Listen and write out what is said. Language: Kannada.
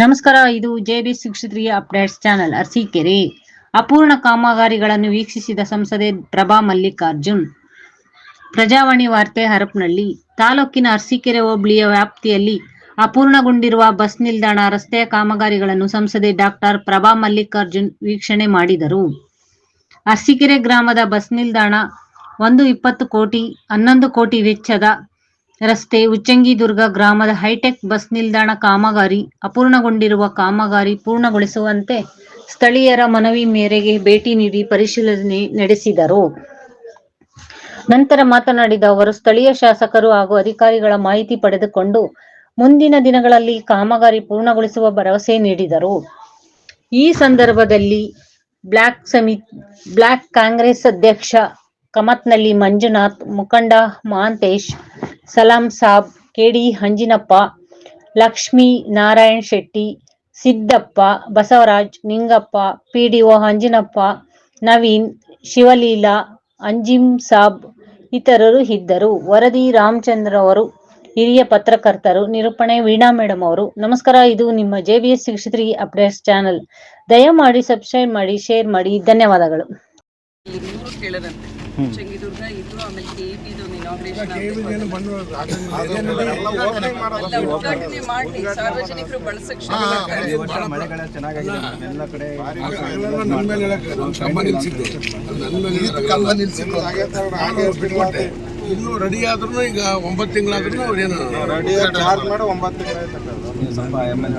ನಮಸ್ಕಾರ, ಇದು JB sixty three updates channel Arsikere ಅಪೂರ್ಣ ಕಾಮಗಾರಿಗಳನ್ನು ವೀಕ್ಷಿಸಿದ ಸಂಸದೆ ಪ್ರಭಾ ಮಲ್ಲಿಕಾರ್ಜುನ್. ಪ್ರಜಾವಾಣಿ ವಾರ್ತೆ ಹರಪನಹಳ್ಳಿ. ತಾಲೂಕಿನ ಅರಸೀಕೆರೆ ಹೋಬಳಿಯ ವ್ಯಾಪ್ತಿಯಲ್ಲಿ ಅಪೂರ್ಣಗೊಂಡಿರುವ ಬಸ್ ನಿಲ್ದಾಣ ರಸ್ತೆಯ ಕಾಮಗಾರಿಗಳನ್ನು ಸಂಸದೆ ಡಾಕ್ಟರ್ ಪ್ರಭಾ ಮಲ್ಲಿಕಾರ್ಜುನ್ ವೀಕ್ಷಣೆ ಮಾಡಿದರು. ಅರಸಿಕೆರೆ ಗ್ರಾಮದ ಬಸ್ ನಿಲ್ದಾಣ ಒಂದು ಇಪ್ಪತ್ತು ಕೋಟಿ, ಹನ್ನೊಂದು ಕೋಟಿ ವೆಚ್ಚದ ರಸ್ತೆ ಉಚ್ಚಂಗಿದುರ್ಗ ಗ್ರಾಮದ ಹೈಟೆಕ್ ಬಸ್ ನಿಲ್ದಾಣ ಕಾಮಗಾರಿ ಅಪೂರ್ಣಗೊಂಡಿರುವ ಕಾಮಗಾರಿ ಪೂರ್ಣಗೊಳಿಸುವಂತೆ ಸ್ಥಳೀಯರ ಮನವಿ ಮೇರೆಗೆ ಭೇಟಿ ನೀಡಿ ಪರಿಶೀಲನೆ ನಡೆಸಿದರು. ನಂತರ ಮಾತನಾಡಿದ ಅವರು, ಸ್ಥಳೀಯ ಶಾಸಕರು ಹಾಗೂ ಅಧಿಕಾರಿಗಳ ಮಾಹಿತಿ ಪಡೆದುಕೊಂಡು ಮುಂದಿನ ದಿನಗಳಲ್ಲಿ ಕಾಮಗಾರಿ ಪೂರ್ಣಗೊಳಿಸುವ ಭರವಸೆ ನೀಡಿದರು. ಈ ಸಂದರ್ಭದಲ್ಲಿ ಬ್ಲಾಕ್ ಸಮಿ ಬ್ಲಾಕ್ ಕಾಂಗ್ರೆಸ್ ಅಧ್ಯಕ್ಷ ಕಮತ್ನಲ್ಲಿ ಮಂಜುನಾಥ್, ಮುಖಂಡ Mahantesh Salam Sab, KD Hanjinappa, Lakshmi Narayan Shetty, Siddappa, Basavaraj Ningappa P D O Hanjinappa, Naveen, Shivaleela Anjim Sab ಇತರರು ಇದ್ದರು. ವರದಿ ರಾಮಚಂದ್ರ ಅವರು, ಹಿರಿಯ ಪತ್ರಕರ್ತರು, ನಿರೂಪಣೆ ವೀಣಾ ಮೇಡಮ್ ಅವರು. ನಮಸ್ಕಾರ, ಇದು ನಿಮ್ಮ J B S six three updates channel. ದಯಮಾಡಿ ಸಬ್ಸ್ಕ್ರೈಬ್ ಮಾಡಿ, ಶೇರ್ ಮಾಡಿ. ಧನ್ಯವಾದಗಳು. ಚೆಂಗಿದುರ್ಗ ಇದು ಆಮೇಲೆ ಕೆ ಬಿದು ಇನಾಗ್ರೇಷನ್ ಎಲ್ಲ ಉದ್ಘಾಟನೆ ಮಾಡಿ ಸಾರ್ವಜನಿಕರು ಬಳಸಕ್ ಶುರು ಮಳೆಗಳ ಚೆನ್ನಾಗಿದೆ ಎಲ್ಲ ಕಡೆ ಇನ್ನು ರೆಡಿ ಆದ್ರೂ ಈಗ ಒಂಬತ್ತು ತಿಂಗಳಾದ್ರೂ ಅವ್ರೇನು ಚಾರ್ಜ್ ಮಾಡಿ ಒಂಬತ್ತು ತಿಂಗಳಾಯ್ತು ಸ್ವಲ್ಪ ಎಂ ಎಲ್